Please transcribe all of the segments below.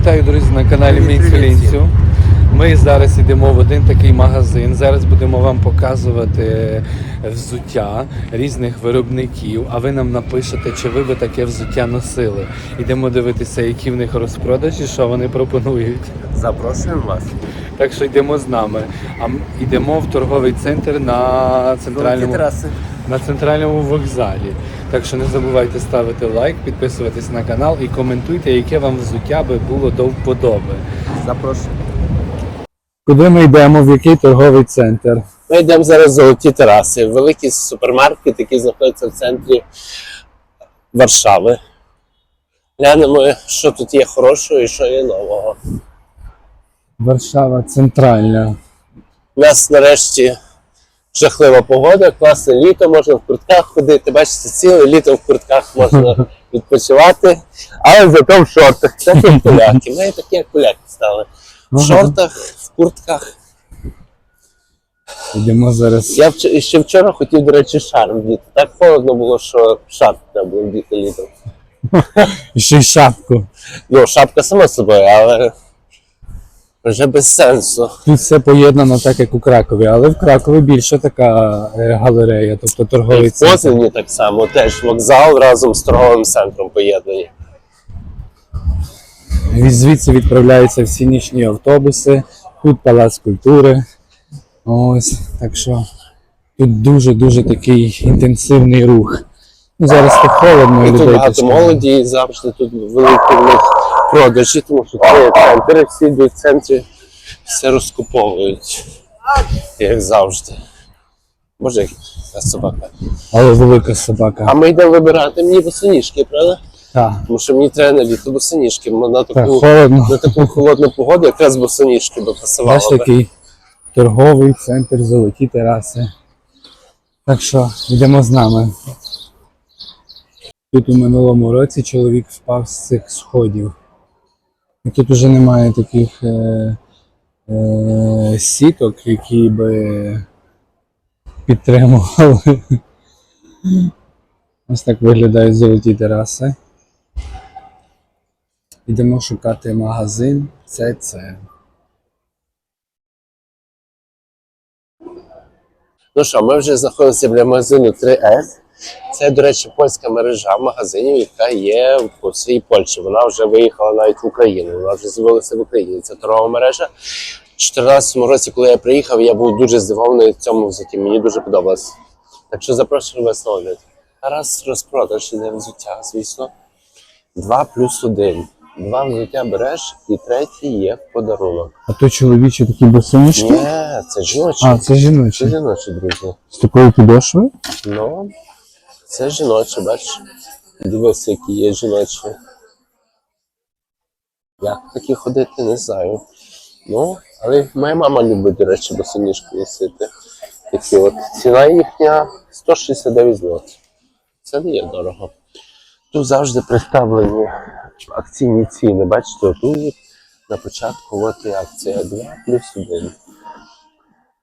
Вітаю, друзі, на каналі Мінць. Ми зараз йдемо в один такий магазин. Зараз будемо вам показувати взуття різних виробників. А ви нам напишете, чи ви би таке взуття носили. Йдемо дивитися, які в них розпродажі, що вони пропонують. Запрошуємо вас. Так що йдемо з нами. А йдемо в торговий центр на центральному на центральному вокзалі. Так що не забувайте ставити лайк, підписуватись на канал і коментуйте, яке вам взуття би було до вподоби. Запрошуємо. Куди ми йдемо? В який торговий центр? Ми йдемо зараз в золоті тераси, великий супермаркет, який знаходиться в центрі Варшави. Глянемо, що тут є хорошого і що є нового. Варшава центральна. У нас нарешті жахлива погода, класне літо, можна в куртках ходити. Бачите, ціле літо в куртках можна відпочивати, але зато в шортах. Це як поляки. Ми такі як поляки стали. В шортах, в куртках. Йдемо зараз. Я вч- ще вчора хотів, до речі, шарм вдіти. Так холодно було, що шарф треба було вдіти літом. І ще й шапку. Ну, шапка сама собою, але вже без сенсу. Тут все поєднано так, як у Кракові, але в Кракові більше така е, галерея, тобто торговий в центр. Познані так само теж вокзал разом з торговим центром поєднані. Від звідси відправляються всі нічні автобуси, тут палац культури. Ось, так що тут дуже-дуже такий інтенсивний рух. Ну, зараз так холодно, І тут багато молоді, і завжди тут великі в них продажі, тому що це є центр, і всі йдуть в центрі, все розкуповують, як завжди. Боже, яка собака. Але велика собака. А ми йдемо вибирати мені босоніжки, правда? Так, Тому що мені треба на літо босоніжки, на таку, холодно. на таку холодну погоду якраз босоніжки би пасувало. Би. такий торговий центр, золоті тераси. Так що йдемо з нами. Тут у минулому році чоловік впав з цих сходів. І тут уже немає таких е, е, сіток, які би підтримували. Ось так виглядають золоті тераси. Йдемо шукати магазин ЦЦ. Ну що, ми вже знаходимося біля магазину 3S. Це, до речі, польська мережа магазинів, яка є по всій Польщі. Вона вже виїхала навіть в Україну. Вона вже з'явилася в Україні. Це торгова мережа. У 2014 році, коли я приїхав, я був дуже здивований цьому взутті. Мені дуже подобалось. Так що запрошую вас на огляд. Зараз розпродаж іде взуття, звісно. 2 плюс 1. Два взуття береш, і третій є в подарунок. А то чоловічі такі босоніжки? Ні, це жіночі. А, це Це жіночі. жіночі, друзі. З такою підошвою? Ну, це жіноче, бачиш? Дивись, які є жіночі. Як такі ходити, не знаю. Ну, але моя мама любить, до речі, босоніжки носити. Такі от. Ціна їхня 169 злотих. Це не є дорого. Тут завжди представлені акційні ціни. Бачите, тут на початку от і акція 2 плюс 1.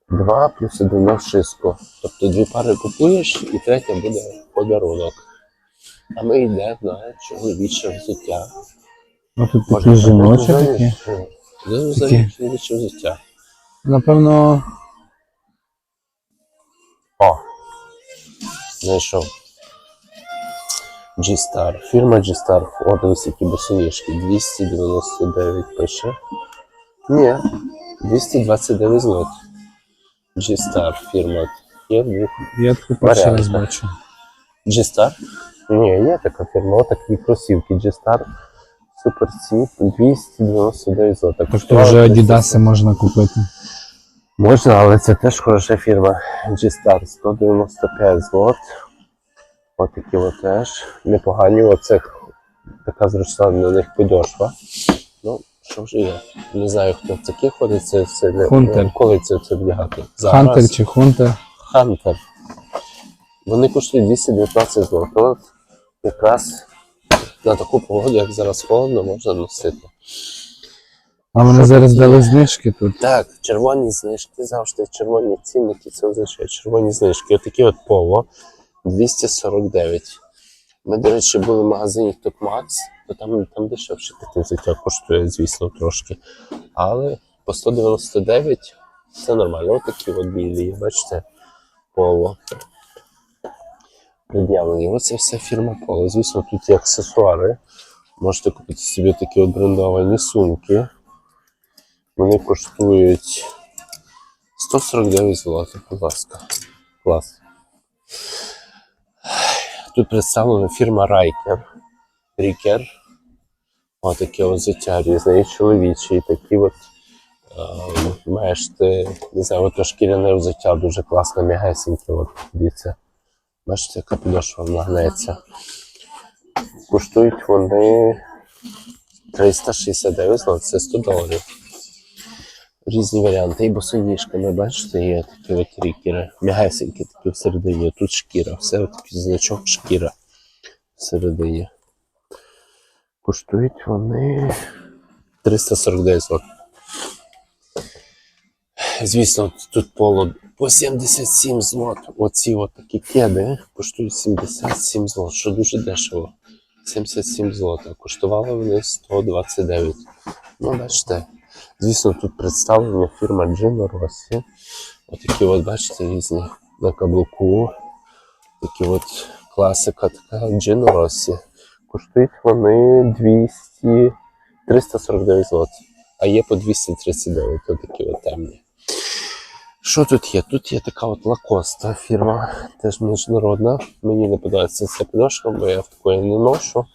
2 плюс 1 на вшиску. Тобто дві пари купуєш і третя буде подарунок. А ми йдемо на чоловіче взуття. Ну тут такі жіночі такі. чоловіче взуття. Напевно, О! Знайшов. G-Star. Фірма G-Star. О, дивись, які босоніжки. 299 пише. Ні, 229 злотих. G-Star фірма. Двох я таку перший раз бачу. G-Star? Ні, є така фірма, отакі кросівки G-Star. Супер ці 299 злотих. Тобто вже Адідаси можна купити. Можна, але це теж хороша фірма. G-Star 195 злот. Отакі от теж. Непогані. Оце така зручна на них підошва. Ну, що вже є. Не знаю, хто в такі ходить, це все не Хунтер. коли це, це вдягати. Хантер чи Хунтер. Хантер. Вони коштують 219 злотих. Якраз на таку погоду, як зараз холодно, можна носити. А вони зараз дали знижки тут. Так, червоні знижки завжди червоні цінники, це означає червоні знижки. Отакі от поло 249. Ми, до речі, були в магазині Top то там, там дешевше таке взуття коштує, звісно, трошки. Але по 199 це нормально. Отакі от білі, бачите, поло. Пред'явлені. Оце вся фірма поло. Звісно, тут є аксесуари. Можете купити собі такі брендовані сумки. Вони коштують 149 злотих, будь ласка. Клас. Тут представлена фірма Райкер. Рікер. Отаке от взуття різне, чоловічі, такі от. Е, маєш не знаю, от шкіряне взуття дуже класне, м'ягесеньке. От, дивіться. Бачите, яка підошва нагнеться. Коштують вони 369 злот, це 100 доларів. Різні варіанти. І босоніжками, бачите, є такі от рікери. М'ягесенькі такі всередині. Тут шкіра. Все такий значок шкіра всередині. Коштують вони 349 злот. Звісно, тут поло по 77 злот. Оці от такі кеди коштують 77 злот, що дуже дешево. 77 злот. А коштували вони 129. Ну, бачите. Звісно, тут представлена фірма Gino Rossi. Отакі от, бачите, різні на каблуку. Такі от класика така Gino Rossi. Коштують вони 200, 349 злот. А є по 239, то такі от темні. Що тут є? Тут є така от Лакоста фірма, теж міжнародна. Мені не подобається ця підошка, бо я в такої не ношу.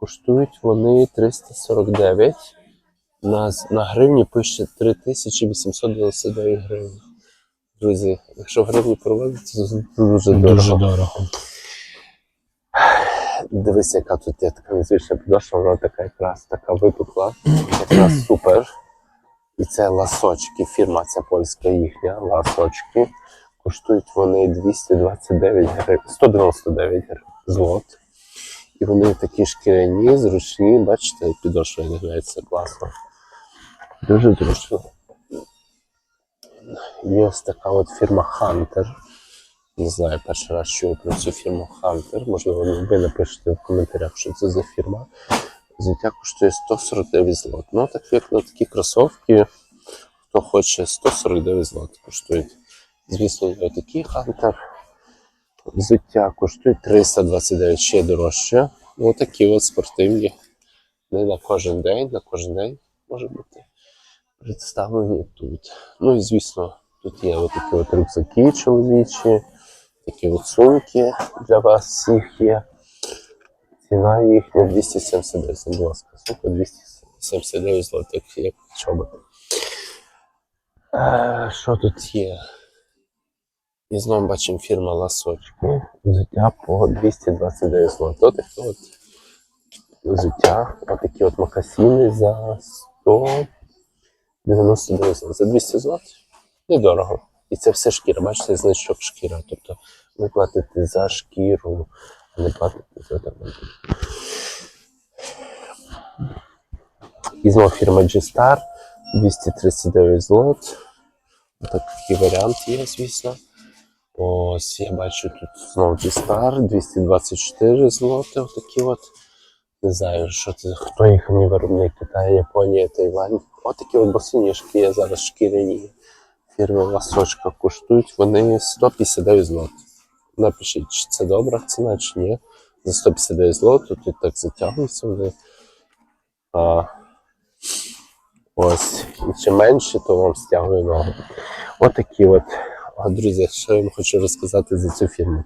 Коштують вони 349. На, на гривні пише 3899 гривень. Друзі, якщо в гривні переводити, то дуже дорого. дорого. Дивися, яка тут є така незвична підошва, вона така якраз така випукла, якраз супер. І це ласочки, фірма ця польська їхня, ласочки. Коштують вони 229 гривень, 199 гривень злот. І вони такі шкіряні, зручні, бачите, підошва грається класно. Дуже зручно. Є ось така от фірма Hunter. Не знаю, перший раз чую про цю фірму Hunter. Можливо, ви напишете в коментарях, що це за фірма. Взуття коштує 149 злот. Ну, так як на такі кросовки, хто хоче 149 злот коштують. Звісно, є такий Hunter. Взуття коштує 329 ще дорожче. Ну, такі от спортивні. Не на кожен день, на кожен день може бути представлені тут. Ну і звісно, тут є отакі от рюкзаки чоловічі, такі от сумки для вас всіх є. Ціна їхня 279, будь ласка, сумка 279 злотих, як чоботи. Е, Що тут є? І знову бачимо фірма Ласочки. Взуття по 229 злотих. От взуття, отакі от макасіни за 199 злотих. За 200 злотих. Недорого. І це все шкіра, бачите, значок шкіра. Тобто ви платите за шкіру, не платите за там. І знову фірма G-Star 239 злот. Такий варіант є, звісно. Ось я бачу тут знову G-Star 224 злоти. Отакі от. Не знаю, що це, хто їхній виробник Китай, Японія, Тайвань. Отакі от босоніжки є зараз шкіряні. Фірми Ласочка коштують вони 159 злот. Напишіть, чи це добра ціна, чи ні. За 159 злот тут так затягуються вони. А, ось. І чим менше, то вам стягує ногу. Отакі от. А, друзі, що я вам хочу розказати за цю фірму.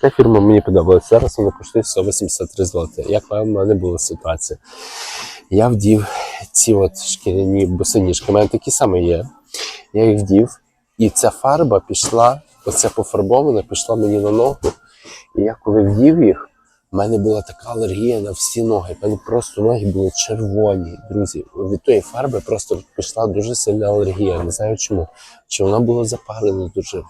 Ця фірма мені подобалася. Зараз вона коштує 183 злоти. Як в мене була ситуація? Я вдів ці от шкіряні босоніжки. У мене такі самі є. Я їх вдів, і ця фарба пішла, оця пофарбована, пішла мені на ногу. І я коли вдів їх, в мене була така алергія на всі ноги. В мене просто ноги були червоні. Друзі, від тої фарби просто пішла дуже сильна алергія. Не знаю чому. Чи вона була запалена дуже.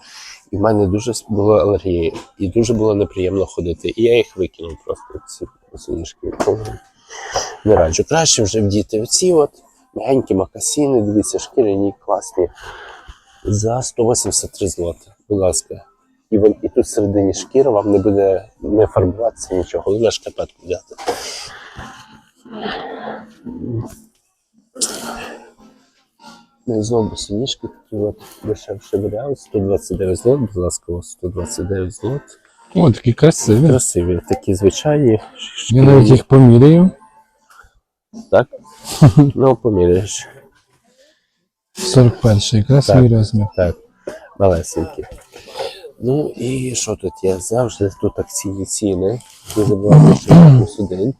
І в мене дуже була алергія. І дуже було неприємно ходити. І я їх викинув просто ці босоніжки. Не раджу. Краще вже вдіти оці от мягенькі макасіни, дивіться, шкіряні, класні. За 183 злоти, будь ласка. І, вон, і тут всередині шкіра вам не буде не фарбуватися нічого, головне шкарпетку взяти. Ну і знову босоніжки такі от дешевший варіант, 129 злот, будь ласка, 129 злот. О, такі красиві. Красиві, такі звичайні. Я навіть їх поміряю. Так? ну, поміряєш. 41-й, красивий розмір. Так, малесенькі. Ну і що тут є? Завжди тут акційні ціни. Не забувайте, що плюс один.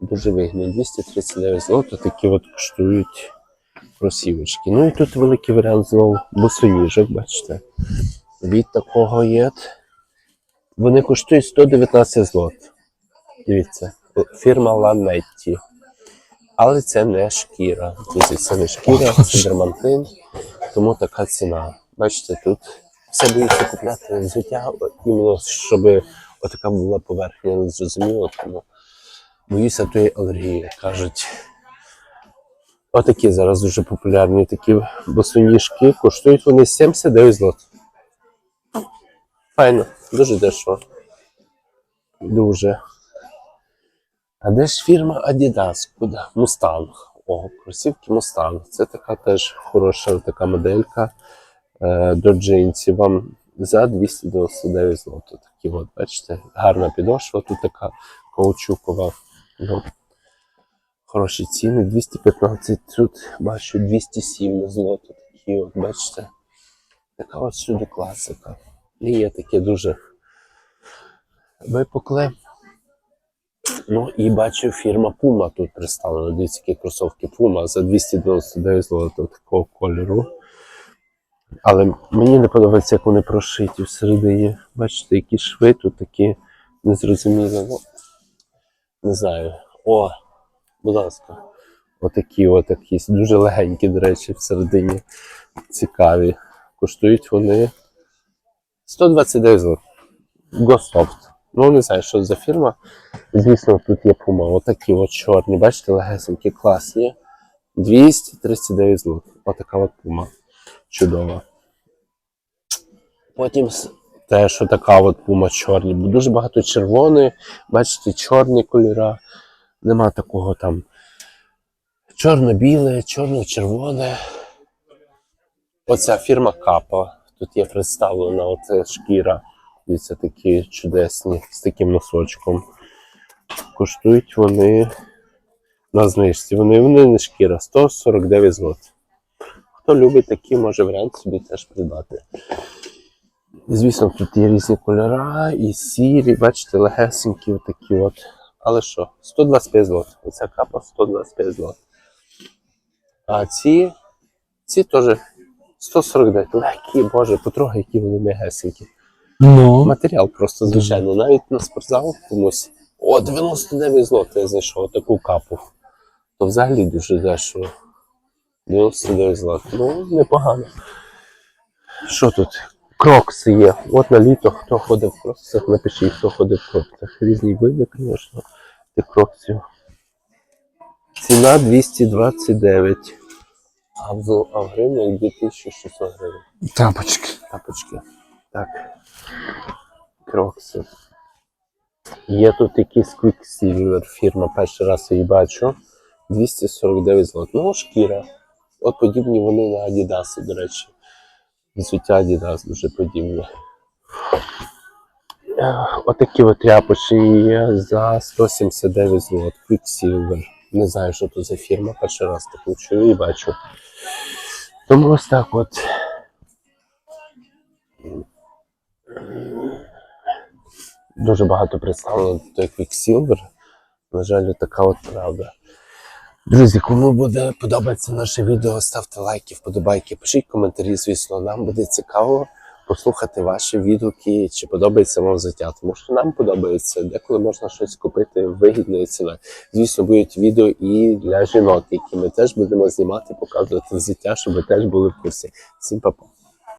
Дуже вигідний. 239 злото, такі от коштують кросівочки. Ну і тут великий варіант знову босоніжок, бачите. Від такого є. Вони коштують 119 злот. Дивіться, фірма Ланетті. Але це не шкіра. Друзі, це не шкіра, це дермантин, тому така ціна. Бачите, тут все боїться купляти взуття, іменно щоб отака була поверхня, зрозуміло, тому боюся тої алергії, кажуть. Отакі зараз дуже популярні такі босоніжки. Коштують вони 79 злот. Файно, дуже дешево. Дуже. А де ж фірма Adidas? Куди? Mustang. О, кросівки Mustang. Це така теж хороша така моделька до джинсів. Вам за 299 злото. Такі от, бачите, гарна підошва, тут така каучукова. Ну, хороші ціни. 215, тут бачу 207 злото. Такі от, бачите. Така от сюди класика. І є таке дуже випукле. Ну і бачу, фірма Puma тут представлена. Дивіться, які кросовки Puma за 299 злотих такого кольору. Але мені не подобається, як вони прошиті всередині. Бачите, які шви тут такі незрозумілі. Ну, не знаю. О, будь ласка. Отакі, от дуже легенькі, до речі, всередині. Цікаві. Коштують вони 129 злотих. Гософт. Ну, не знаю, що за фірма. Звісно, тут є пума. Отакі от чорні, бачите, легесенькі, класні. 239 злотих. Отака от пума. Чудова. Потім с- теж отака от пума чорні. Бо Дуже багато червоної, бачите, чорні кольора. Нема такого там чорно-біле, чорно-червоне. Оця фірма Капа. Тут є представлена оця шкіра. Дивіться, такі чудесні з таким носочком. Коштують вони на знижці. Вони, вони не шкіра, 149 злот. Хто любить такі, може варіант собі теж придбати. Звісно, тут є різні кольори, і сірі, бачите, легесенькі такі от. Але що, 125 злот. Оця капа 125 злот. А ці, ці теж 149. Легкі, боже, потрогай, які вони м'ягесенькі. Ну, Матеріал просто звичайно. Навіть на спортзал комусь. О, 99 злотих я знайшов таку капу. То взагалі дуже дешево. 99 злотих. Ну, непогано. Що тут? Крокси є. От на літо хто ходить в кроксах, напишіть, хто ходить в кроксах. Різні види, звісно, тих кроксів. Ціна 229. А в, а в гривнях 2600 гривень. тапочки. Тапочки. Так. Крокси. Є тут якийсь Quicksilver фірма, перший раз її бачу. 249 злот. Ну, шкіра. От подібні вони на Adidas, до речі. Взуття Adidas дуже подібне. Е, Отакі от тряпочки є за 179 злот. Quicksilver. Не знаю, що це за фірма. Перший раз таку чую і бачу. Тому ось так от. дуже багато представлено той Quicksilver. На жаль, така от правда. Друзі, кому буде подобатися наше відео, ставте лайки, вподобайки, пишіть коментарі, звісно, нам буде цікаво послухати ваші відгуки, чи подобається вам взуття. Тому що нам подобається, деколи можна щось купити вигідною ціною. Звісно, будуть відео і для жінок, які ми теж будемо знімати, показувати взуття, щоб ви теж були в курсі. Всім па-па.